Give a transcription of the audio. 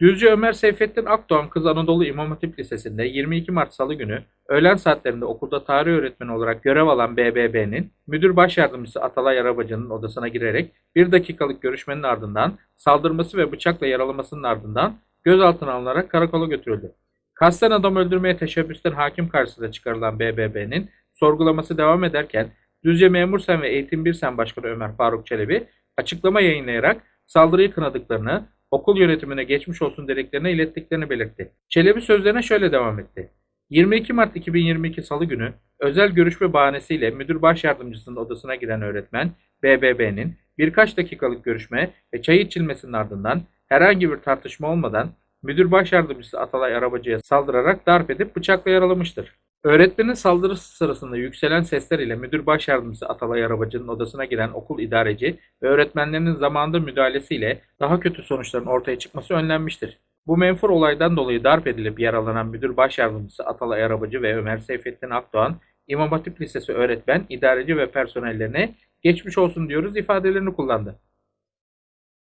Düzce Ömer Seyfettin Akdoğan Kız Anadolu İmam Hatip Lisesi'nde 22 Mart Salı günü öğlen saatlerinde okulda tarih öğretmeni olarak görev alan BBB'nin müdür baş yardımcısı Atalay Arabacı'nın odasına girerek bir dakikalık görüşmenin ardından saldırması ve bıçakla yaralamasının ardından gözaltına alınarak karakola götürüldü. Kasten adam öldürmeye teşebbüsten hakim karşısına çıkarılan BBB'nin sorgulaması devam ederken Düzce Memur Sen ve Eğitim Bir Sen Başkanı Ömer Faruk Çelebi açıklama yayınlayarak saldırıyı kınadıklarını, okul yönetimine geçmiş olsun dediklerini ilettiklerini belirtti. Çelebi sözlerine şöyle devam etti. 22 Mart 2022 Salı günü özel görüşme bahanesiyle müdür baş yardımcısının odasına giren öğretmen BBB'nin birkaç dakikalık görüşme ve çay içilmesinin ardından herhangi bir tartışma olmadan müdür baş yardımcısı Atalay Arabacı'ya saldırarak darp edip bıçakla yaralamıştır. Öğretmenin saldırısı sırasında yükselen sesler ile müdür baş yardımcısı Atalay Arabacı'nın odasına giren okul idareci ve öğretmenlerinin zamanında müdahalesiyle daha kötü sonuçların ortaya çıkması önlenmiştir. Bu menfur olaydan dolayı darp edilip yaralanan müdür baş yardımcısı Atalay Arabacı ve Ömer Seyfettin Akdoğan, İmam Hatip Lisesi öğretmen, idareci ve personellerine geçmiş olsun diyoruz ifadelerini kullandı.